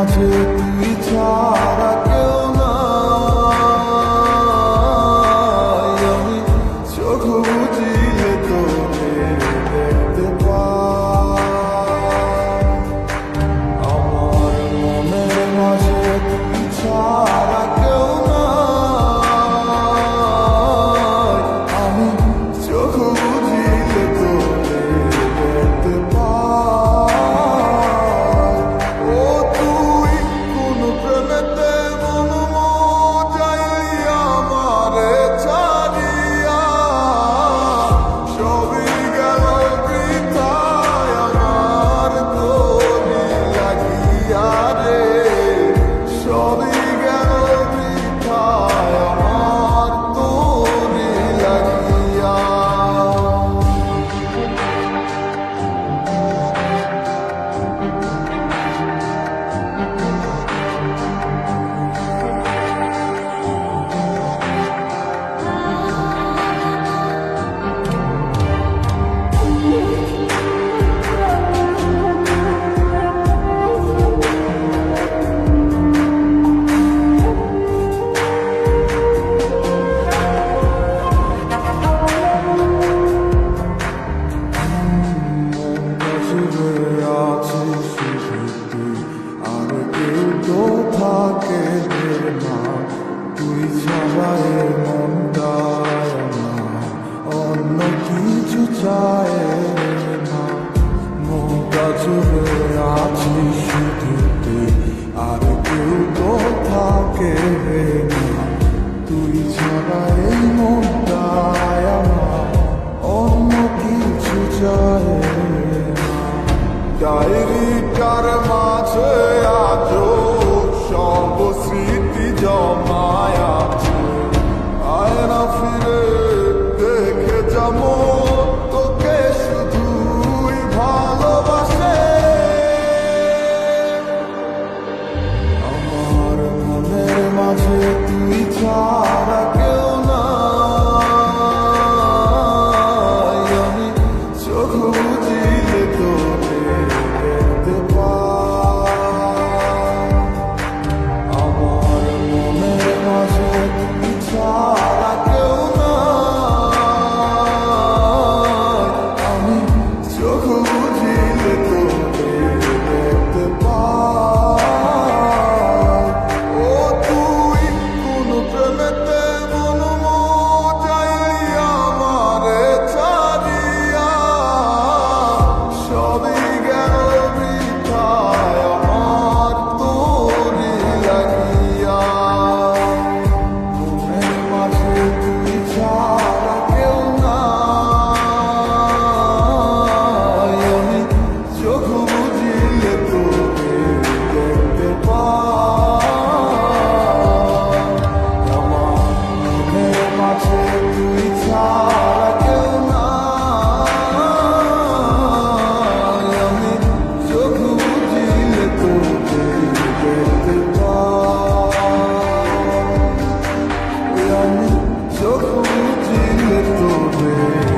মাঝে সবই না, তুই এ মনটায় আমার অন্য কিছু চায় না। মনটা জুড়ে আছি শুধু তুই, আর কেউ তো থাকে না। তুই ছাড়া এই মনটায় আমার অন্য কিছু চায় না। ডায়েরিটার মাঝে each other তবে